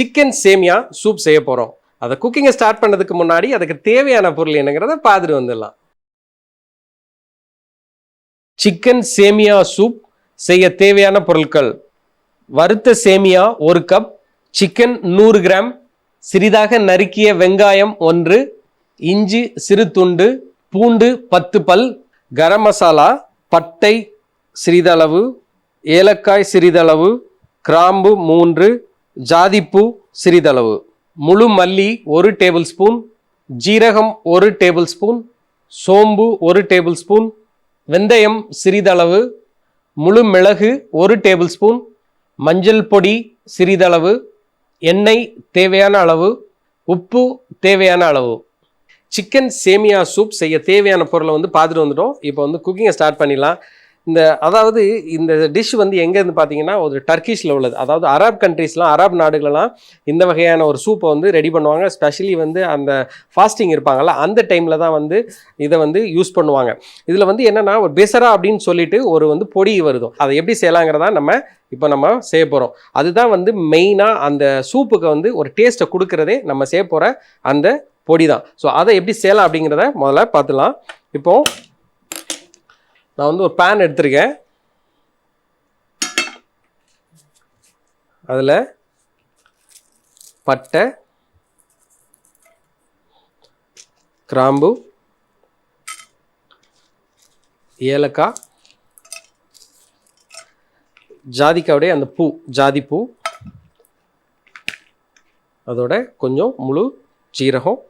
Chicken சேமியா soup செய்ய போகிறோம் அதை குக்கிங்கை ஸ்டார்ட் பண்ணதுக்கு முன்னாடி அதுக்கு தேவையான பொருள் என்னங்கிறத பார்த்துட்டு வந்துடலாம். சிக்கன் சேமியா சூப் செய்ய தேவையான பொருட்கள். வறுத்த சேமியா ஒரு கப் சிக்கன் நூறு கிராம் சிறிதாக நறுக்கிய வெங்காயம் ஒன்று இஞ்சி சிறு துண்டு பூண்டு பத்து பல் கரம் மசாலா பட்டை சிறிதளவு ஏலக்காய் சிறிதளவு கிராம்பு மூன்று ஜாதிப்பூ சிறிதளவு. முழு மல்லி ஒரு டேபிள் ஸ்பூன் ஜீரகம் ஒரு டேபிள் ஸ்பூன் சோம்பு ஒரு டேபிள் ஸ்பூன் வெந்தயம் சிறிதளவு முழு மிளகு ஒரு டேபிள் ஸ்பூன் மஞ்சள் பொடி சிறிதளவு எண்ணெய் தேவையான அளவு உப்பு தேவையான அளவு. சிக்கன் சேமியா சூப் செய்ய தேவையான பொருளை வந்து பார்த்துட்டு வந்துட்டோம். இப்போ வந்து குக்கிங்கை ஸ்டார்ட் பண்ணிடலாம். இந்த அதாவது இந்த டிஷ் வந்து எங்கேருந்து பார்த்தீங்கன்னா ஒரு டர்க்கிஷில் உள்ளது. அதாவது அரப் கண்ட்ரீஸ்லாம் அரப் நாடுகளெலாம் இந்த வகையான ஒரு சூப்பை வந்து ரெடி பண்ணுவாங்க. ஸ்பெஷலி வந்து அந்த ஃபாஸ்டிங் இருப்பாங்கல்ல அந்த டைமில் தான் வந்து இதை வந்து யூஸ் பண்ணுவாங்க. இதில் வந்து என்னென்னா ஒரு பெசரா அப்படின்னு சொல்லிட்டு ஒரு வந்து பொடி வருதும் அதை எப்படி செய்யலாங்கிறதா நம்ம இப்போ நம்ம செய்ய போகிறோம் அதுதான் வந்து மெயினாக அந்த சூப்புக்கு வந்து ஒரு டேஸ்ட்டை கொடுக்குறதே நம்ம செய்ய போகிற அந்த பொடி தான் ஸோ அதை எப்படி செய்யலாம் அப்படிங்கிறத முதல்ல பார்த்துலாம். இப்போது நான் வந்து ஒரு பேன் எடுத்திருக்கேன். அதில் பட்டை கிராம்பு ஏலக்காய் ஜாதிக்காவுடைய அந்த பூ ஜாதி பூ அதோட கொஞ்சம் முழு சீரகம்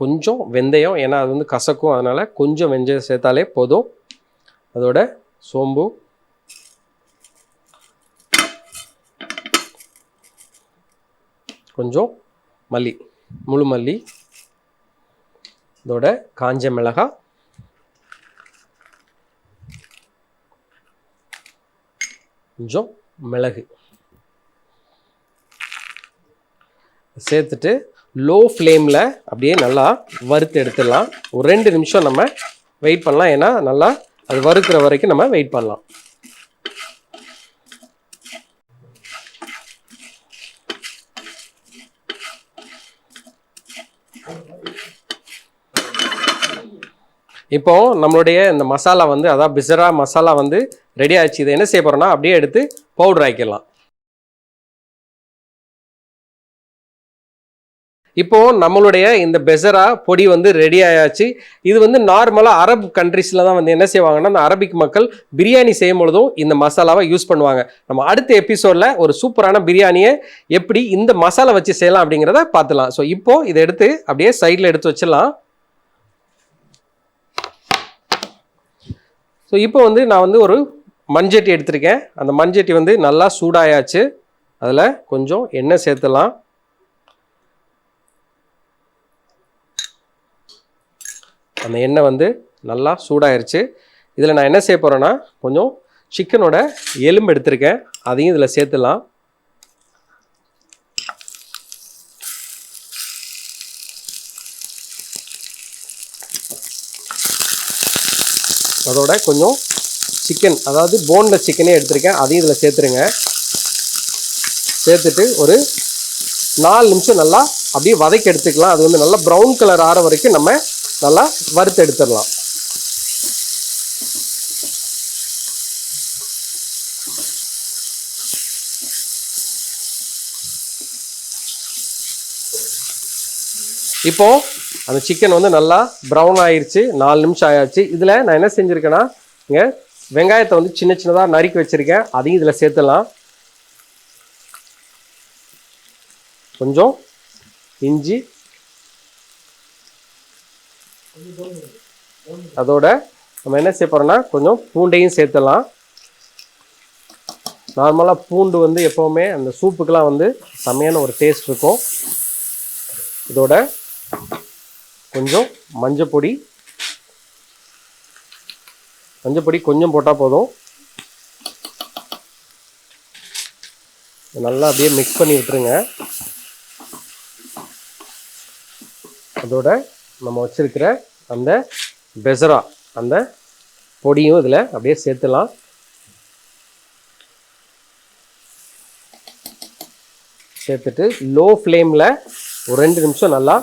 கொஞ்சம் வெந்தயம் ஏன்னா அது வந்து கசக்கும் அதனால் கொஞ்சம் வெந்தயம் சேர்த்தாலே போதும். அதோட சோம்பு. கொஞ்சம் மல்லி முழு மல்லி. இதோட காஞ்ச மிளகாய் கொஞ்சம் மிளகு. சேர்த்துட்டு லோ ஃப்ளேமில் அப்படியே நல்லா வறுத்து எடுத்துடலாம். ஒரு ரெண்டு நிமிஷம் நம்ம வெயிட் பண்ணலாம். ஏன்னா நல்லா அது வறுக்கிற வரைக்கும் நம்ம வெயிட் பண்ணலாம். இப்போ நம்மளுடைய இந்த மசாலா வந்து அதாவது பிசரா மசாலா வந்து ரெடி ஆச்சு இதை என்ன செய்ய போகிறோன்னா அப்படியே எடுத்து பவுடர் ஆக்கிடலாம். இப்போ நம்மளுடைய இந்த பெசரா பொடி வந்து ரெடி ஆயாச்சு. இது வந்து நார்மலாக அரப் கண்ட்ரீஸில் தான் வந்து என்ன செய்வாங்கன்னா அந்த அரபிக் மக்கள் பிரியாணி செய்யும் பொழுதும் இந்த மசாலாவை யூஸ் பண்ணுவாங்க. நம்ம அடுத்த எபிசோடில் ஒரு சூப்பரான பிரியாணியை எப்படி இந்த மசாலா வச்சு செய்யலாம் அப்படிங்கிறத பார்த்துலாம். ஸோ இப்போ இதை எடுத்து அப்படியே சைடில் எடுத்து வச்சிடலாம். ஸோ இப்போ வந்து நான் வந்து ஒரு மண்சட்டி எடுத்திருக்கேன். அந்த மண்சட்டி வந்து நல்லா சூடாயாச்சு. அதில் கொஞ்சம் எண்ணெய் சேர்த்துலாம். அந்த எண்ணெய் வந்து நல்லா சூடாயிருச்சு. இதில் நான் என்ன செய்ய போகிறேன்னா கொஞ்சம் சிக்கனோட எலும்பு எடுத்திருக்கேன். அதையும் இதில் சேர்த்துலாம் அதோட கொஞ்சம் சிக்கன் அதாவது போன்லெஸ் சிக்கனே எடுத்திருக்கேன். அதையும் இதில் சேர்த்துருங்க. சேர்த்துட்டு ஒரு நாலு நிமிஷம் நல்லா அப்படியே வதக்கி எடுத்துக்கலாம். அது வந்து நல்லா ப்ரௌன் கலர் ஆகிற வரைக்கும் நம்ம நல்லா வறுத்து எடுத்துடலாம். இப்போ அந்த சிக்கன் வந்து நல்லா ப்ரௌன் ஆயிடுச்சு நாலு நிமிஷம் ஆயாச்சு. இதில் நான் என்ன செஞ்சுருக்கேன்னா இங்கே வெங்காயத்தை வந்து சின்ன சின்னதாக நறுக்கி வச்சுருக்கேன். அதையும் இதில் சேர்த்துடலாம். கொஞ்சம் இஞ்சி அதோட நம்ம என்ன செய்ய போகிறோம்னா கொஞ்சம் பூண்டையும் சேர்த்துலாம் நார்மலாக பூண்டு வந்து எப்போவுமே அந்த சூப்புக்கெலாம் வந்து செம்மையான ஒரு டேஸ்ட் இருக்கும். இதோட கொஞ்சம் மஞ்சப்பொடி மஞ்சப்பொடி கொஞ்சம் போட்டால் போதும். நல்லா அப்படியே மிக்ஸ் பண்ணி விட்டுருங்க. அதோட நம்ம வச்சுருக்கிற அந்த பெசரா அந்த பொடியும் இதில் அப்படியே சேர்த்துலாம். சேர்த்துட்டு லோ ஃப்ளேமில் ஒரு ரெண்டு நிமிஷம் நல்லா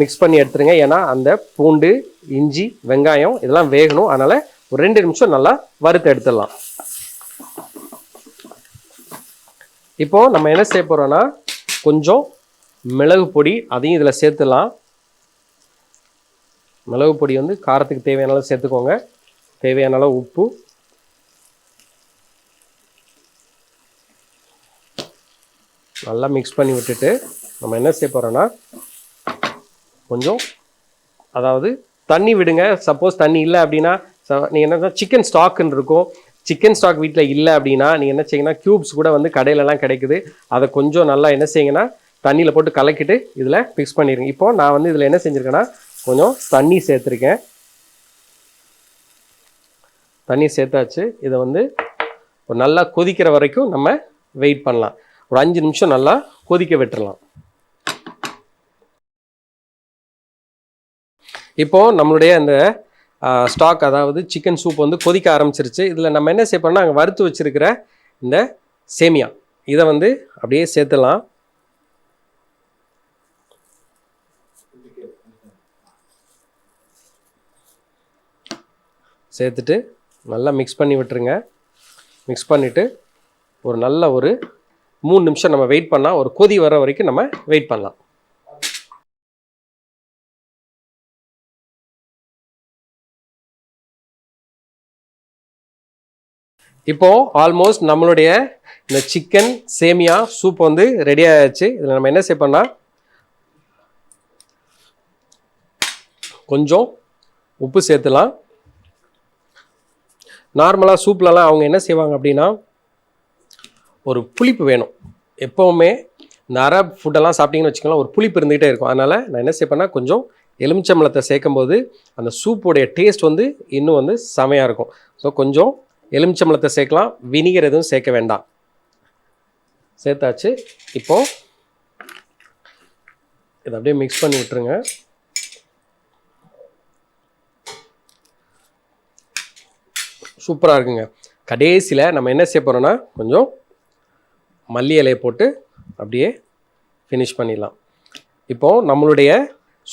மிக்ஸ் பண்ணி எடுத்துருங்க. ஏன்னா அந்த பூண்டு இஞ்சி வெங்காயம் இதெல்லாம் வேகணும். அதனால் ஒரு ரெண்டு நிமிஷம் நல்லா வறுத்து எடுத்துடலாம். இப்போது நம்ம என்ன செய்ய போகிறோன்னா கொஞ்சம் மிளகு பொடி அதையும் இதில் சேர்த்துலாம் மிளகு பொடி வந்து காரத்துக்கு தேவையான அளவு சேர்த்துக்கோங்க. தேவையான அளவு உப்பு. நல்லா மிக்ஸ் பண்ணி விட்டுட்டு நம்ம என்ன செய்ய போகிறோன்னா கொஞ்சம் அதாவது தண்ணி விடுங்க. சப்போஸ் தண்ணி இல்லை அப்படின்னா நீங்கள் என்ன சிக்கன் ஸ்டாக்குன்னு இருக்கும். சிக்கன் ஸ்டாக் வீட்டில் இல்லை அப்படின்னா நீங்கள் என்ன செய்யுங்கன்னா க்யூப்ஸ் கூட வந்து கடையிலலாம் கிடைக்குது. அதை கொஞ்சம் நல்லா என்ன செய்யுங்கன்னா தண்ணியில் போட்டு கலக்கிட்டு இதில் மிக்ஸ் பண்ணிடுங்க இப்போ நான் வந்து இதில் என்ன செஞ்சுருக்கேன்னா கொஞ்சம் தண்ணி சேர்த்துருக்கேன். தண்ணி சேர்த்தாச்சு. இதை வந்து ஒரு நல்லா கொதிக்கிற வரைக்கும் நம்ம வெயிட் பண்ணலாம். ஒரு அஞ்சு நிமிஷம் நல்லா கொதிக்க விட்டுறலாம். இப்போது நம்மளுடைய அந்த ஸ்டாக் அதாவது சிக்கன் சூப் வந்து கொதிக்க ஆரம்பிச்சிருச்சு. இதில் நம்ம என்ன செய்யப்போம்னா அங்கே வறுத்து வச்சுருக்கிற இந்த சேமியா. இதை வந்து அப்படியே சேர்த்துலாம். சேர்த்துட்டு நல்லா மிக்ஸ் பண்ணி விட்டுருங்க. மிக்ஸ் பண்ணிவிட்டு ஒரு நல்ல ஒரு மூணு நிமிஷம் நம்ம வெயிட் பண்ணால் ஒரு கொதி வர வரைக்கும் நம்ம வெயிட் பண்ணலாம். இப்போ ஆல்மோஸ்ட் நம்மளுடைய இந்த சிக்கன் சேமியா சூப் வந்து ரெடி ஆயாச்சு. இதில் நம்ம என்ன செய்யப்போம்னா கொஞ்சம் உப்பு சேர்த்துலாம். நார்மலாக சூப்லலாம் அவங்க என்ன செய்வாங்க அப்படின்னா ஒரு புளிப்பு வேணும். எப்போவுமே இந்த அரப் ஃபுட்டெல்லாம் சாப்பிட்டிங்கன்னு வச்சுக்கோங்களேன் ஒரு புளிப்பு இருந்துகிட்டே இருக்கும். அதனால் நான் என்ன செய்ப்பேன்னா கொஞ்சம் எலுமிச்சம்பழத்தை சேர்க்கும்போது அந்த சூப்போடைய டேஸ்ட் வந்து இன்னும் வந்து செமையாக இருக்கும். ஸோ கொஞ்சம் எலுமிச்சம்பழத்தை சேர்க்கலாம். வினிகர் எதுவும் சேர்க்க வேண்டாம். சேர்த்தாச்சு. இப்போது இதை அப்படியே மிக்ஸ் பண்ணி விட்டுருங்க. சூப்பராக இருக்குங்க. கடைசியில் நம்ம என்ன செய்ய போகிறோன்னா கொஞ்சம் மல்லி இலையை போட்டு அப்படியே ஃபினிஷ் பண்ணிடலாம். இப்போது நம்மளுடைய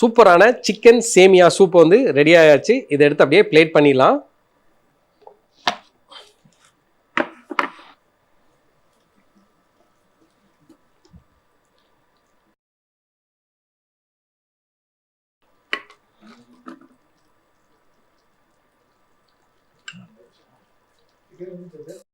சூப்பரான சிக்கன் சேமியா சூப் வந்து ரெடி ஆயாச்சு. இதை எடுத்து அப்படியே பிளேட் பண்ணிடலாம். You 准备